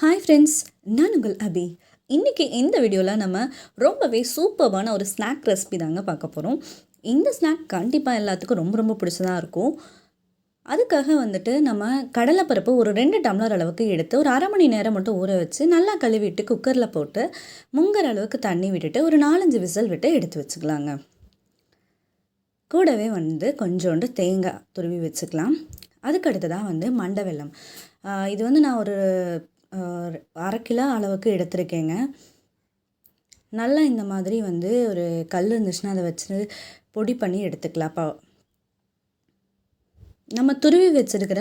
Hi friends நான் உங்கள் அபி. இன்றைக்கி இந்த வீடியோவில் நம்ம ரொம்பவே சூப்பர்வான ஒரு ஸ்நாக் ரெசிபி தாங்க பார்க்க போகிறோம் இந்த ஸ்நாக் கண்டிப்பாக எல்லாத்துக்கும் ரொம்ப ரொம்ப பிடிச்சதாக இருக்கும். அதுக்காக வந்துட்டு நம்ம கடலைப்பருப்பு ஒரு ரெண்டு டம்ளர் அளவுக்கு எடுத்து ஒரு அரை மணி நேரம் மட்டும் ஊற வச்சு நல்லா கழுவிட்டு குக்கரில் போட்டு முங்குற அளவுக்கு தண்ணி விட்டுட்டு ஒரு நாலஞ்சு விசில் விட்டு எடுத்து வச்சுக்கலாங்க. கூடவே வந்து கொஞ்சோண்டு தேங்காய் துருவி வச்சுக்கலாம். அதுக்கு தான் வந்து மண்டை வெல்லம். இது வந்து நான் ஒரு அரை கிலோ அளவுக்கு எடுத்திருக்கேங்க. நல்லா இந்த மாதிரி வந்து ஒரு கல் இருந்துச்சுன்னா அதை வச்சு பொடி பண்ணி எடுத்துக்கலாப்பா நம்ம துருவி வச்சுருக்கிற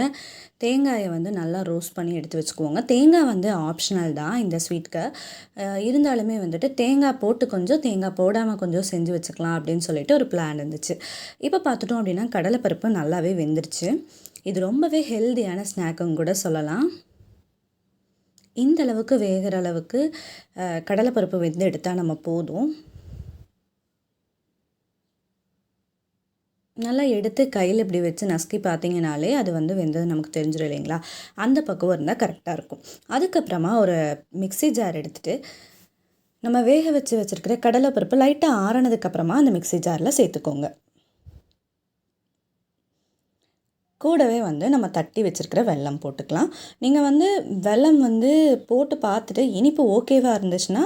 தேங்காயை வந்து நல்லா ரோஸ்ட் பண்ணி எடுத்து வச்சுக்குவோங்க. தேங்காய் வந்து ஆப்ஷனல் தான் இந்த ஸ்வீட்க்கு இருந்தாலுமே வந்துட்டு தேங்காய் போட்டு கொஞ்சம் தேங்காய் போடாமல் கொஞ்சம் செஞ்சு வச்சுக்கலாம் அப்படின்னு சொல்லிட்டு ஒரு பிளான் இருந்துச்சு. இப்போ பார்த்துட்டோம் அப்படின்னா கடலைப்பருப்பு நல்லாவே வெந்துருச்சு. இது ரொம்பவே ஹெல்தியான ஸ்நாக்குங்க கூட சொல்லலாம். இந்த அளவுக்கு வேகிற அளவுக்கு கடலைப்பருப்பு வெந்து எடுத்தால் நம்ம போதும். நல்லா எடுத்து கையில் இப்படி வச்சு நசுக்கி பார்த்தீங்கனாலே அது வந்து வெந்தது நமக்கு தெரிஞ்சிடும் இல்லைங்களா? அந்த பக்குவம் இருந்தால் கரெக்டாக இருக்கும். அதுக்கப்புறமா ஒரு மிக்ஸி ஜார் எடுத்துட்டு நம்ம வேக வச்சு வச்சுருக்கிற கடலைப்பருப்பு லைட்டாக ஆறினதுக்கப்புறமா அந்த மிக்ஸி ஜாரில் சேர்த்துக்கோங்க. கூடவே வந்து நம்ம தட்டி வச்சுருக்கிற வெல்லம் போட்டுக்கலாம். நீங்கள் வந்து வெல்லம் வந்து போட்டு பார்த்துட்டு இனிப்பு ஓகேவாக இருந்துச்சுன்னா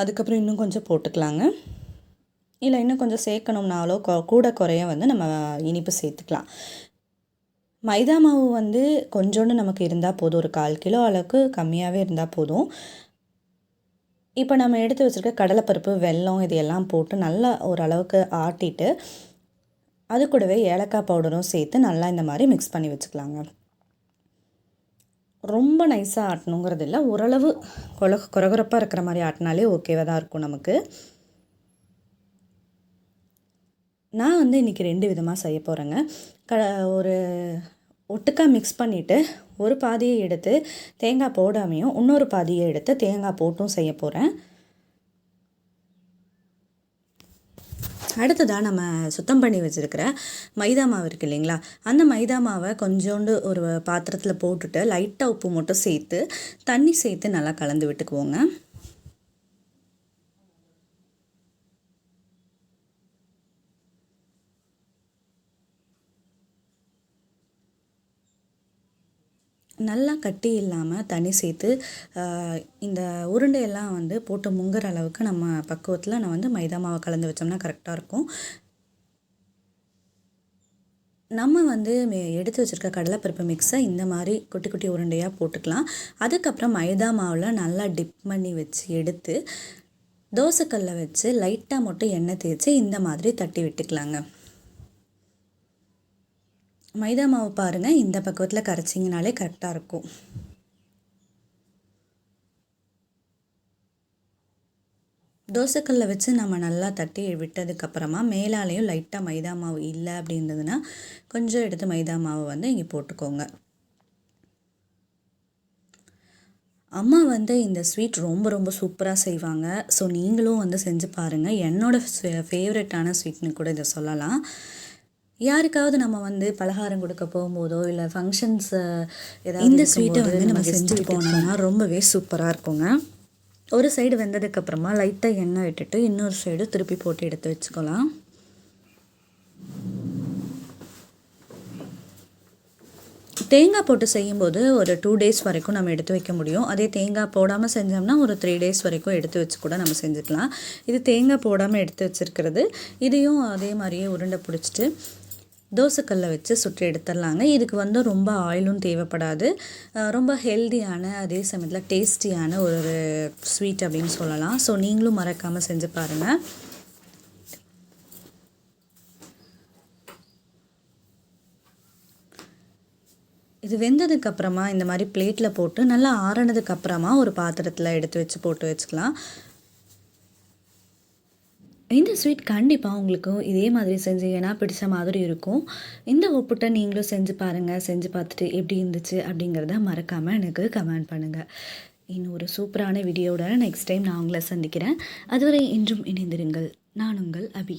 அதுக்கப்புறம் இன்னும் கொஞ்சம் போட்டுக்கலாங்க. இல்லை இன்னும் கொஞ்சம் சேர்க்கணும்னாலோ கொ கூட குறைய வந்து நம்ம இனிப்பு சேர்த்துக்கலாம். மைதா மாவு வந்து கொஞ்சோண்டு நமக்கு இருந்தால் போதும். ஒரு கால் கிலோ அளவுக்கு கம்மியாகவே இருந்தால் போதும். இப்போ நம்ம எடுத்து வச்சுருக்க கடலைப்பருப்பு வெல்லம் இது எல்லாம் போட்டு நல்லா ஓரளவுக்கு ஆட்டிட்டு அது கூடவே ஏலக்காய் பவுடரும் சேர்த்து நல்லா இந்த மாதிரி மிக்ஸ் பண்ணி வச்சுக்கலாங்க. ரொம்ப நைஸாக ஆட்டணுங்கிறது இல்லை ஓரளவு கொல குறகுறப்பாக இருக்கிற மாதிரி ஆட்டினாலே ஓகேவாக தான் இருக்கும் நமக்கு. நான் வந்து இன்றைக்கி ரெண்டு விதமாக செய்ய போகிறேங்க க ஒரு ஒட்டுக்கா மிக்ஸ் பண்ணிவிட்டு ஒரு பாதியை எடுத்து தேங்காய் போடாமையும் இன்னொரு பாதியை எடுத்து தேங்காய் போட்டும் செய்ய போகிறேன் அடுத்ததாக நம்ம சுத்தம் பண்ணி வச்சுருக்கிற மைதா மாவு இருக்கு இல்லைங்களா? அந்த மைதா மாவை கொஞ்சோண்டு ஒரு பாத்திரத்தில் போட்டுட்டு லைட்டாக உப்பு மட்டும் சேர்த்து தண்ணி சேர்த்து நல்லா கலந்து விட்டுக்குவோங்க. நல்லா கட்டி இல்லாமல் தண்ணி சேர்த்து இந்த உருண்டையெல்லாம் வந்து போட்டு முங்குற அளவுக்கு நம்ம பக்குவத்தில் நான் வந்து மைதா மாவை கலந்து வச்சோம்னா கரெக்டாக இருக்கும். நம்ம வந்து மே- எடுத்து வச்சுருக்க கடலைப்பருப்பு மிக்ஸை இந்த மாதிரி குட்டி குட்டி உருண்டையாக போட்டுக்கலாம். அதுக்கப்புறம் மைதா மாவில் நல்லா டிப் பண்ணி வச்சு எடுத்து தோசைக்கல்ல வச்சு லைட்டாக மட்டும் எண்ணெய் தேய்ச்சி இந்த மாதிரி தட்டி விட்டுக்கலாங்க. மைதா மாவு பாருங்கள் இந்த பக்குவத்தில் கரைச்சிங்கனாலே கரெக்டாக இருக்கும். தோசைக்கல்லை வச்சு நம்ம நல்லா தட்டி விட்டதுக்கப்புறமா மேலாலேயும் லைட்டாக மைதா மாவு இல்லை அப்படின்றதுன்னா கொஞ்சம் எடுத்து மைதா மாவு வந்து இங்கே போட்டுக்கோங்க. அம்மா வந்து இந்த ஸ்வீட் ரொம்ப ரொம்ப சூப்பராக செய்வாங்க. ஸோ நீங்களும் வந்து செஞ்சு பாருங்கள் என்னோடய ஃபேவரட்டான ஸ்வீட்னு கூட இதை சொல்லலாம். யாருக்காவது நம்ம வந்து பலகாரம் கொடுக்க போகும்போதோ இல்லை ஃபங்க்ஷன்ஸ் ஏதாவது இந்த ஸ்வீட்டை வந்து நம்ம செஞ்சுட்டு போனோம்னா ரொம்பவே சூப்பராக இருக்குங்க. ஒரு சைடு வெந்ததுக்கப்புறமா லைட்டாக எண்ணெய் விட்டுட்டு இன்னொரு சைடு திருப்பி போட்டு எடுத்து வச்சுக்கலாம். தேங்காய் போட்டு செய்யும்போது ஒரு டூ டேஸ் வரைக்கும் நம்ம எடுத்து வைக்க முடியும். அதே தேங்காய் போடாமல் செஞ்சோம்னா ஒரு த்ரீ டேஸ் வரைக்கும் எடுத்து வச்சு கூட நம்ம செஞ்சுக்கலாம். இது தேங்காய் போடாமல் எடுத்து வச்சுருக்கிறது. இதையும் அதே மாதிரியே உருண்டை பிடிச்சிட்டு தோசைக்கல்ல வச்சு சுற்றி எடுத்துடலாங்க. இதுக்கு வந்து ரொம்ப ஆயிலும் தேவைப்படாது. ரொம்ப ஹெல்தியான அதே சமயத்தில் டேஸ்டியான ஒரு ஸ்வீட் அப்படின்னு சொல்லலாம். ஸோ நீங்களும் மறக்காமல் செஞ்சு பாருங்கள் இது வெந்ததுக்கு அப்புறமா இந்த மாதிரி பிளேட்டில் போட்டு நல்லா ஆறுனதுக்கு அப்புறமா ஒரு பாத்திரத்தில் எடுத்து வச்சு போட்டு வச்சுக்கலாம். இந்த ஸ்வீட் கண்டிப்பாக உங்களுக்கும் இதே மாதிரி செஞ்சீங்கன்னா பிடிச்ச மாதிரி இருக்கும். இந்த ஒப்புட்டை நீங்களும் செஞ்சு பாருங்கள் செஞ்சு பார்த்துட்டு எப்படி இருந்துச்சு அப்படிங்கிறத மறக்காமல் எனக்கு கமெண்ட் பண்ணுங்கள் இன்னும் ஒரு சூப்பரான வீடியோட நெக்ஸ்ட் டைம் நான் உங்களை சந்திக்கிறேன். அதுவரை இன்றும் இணைந்திருங்கள். நான் உங்கள் அபி.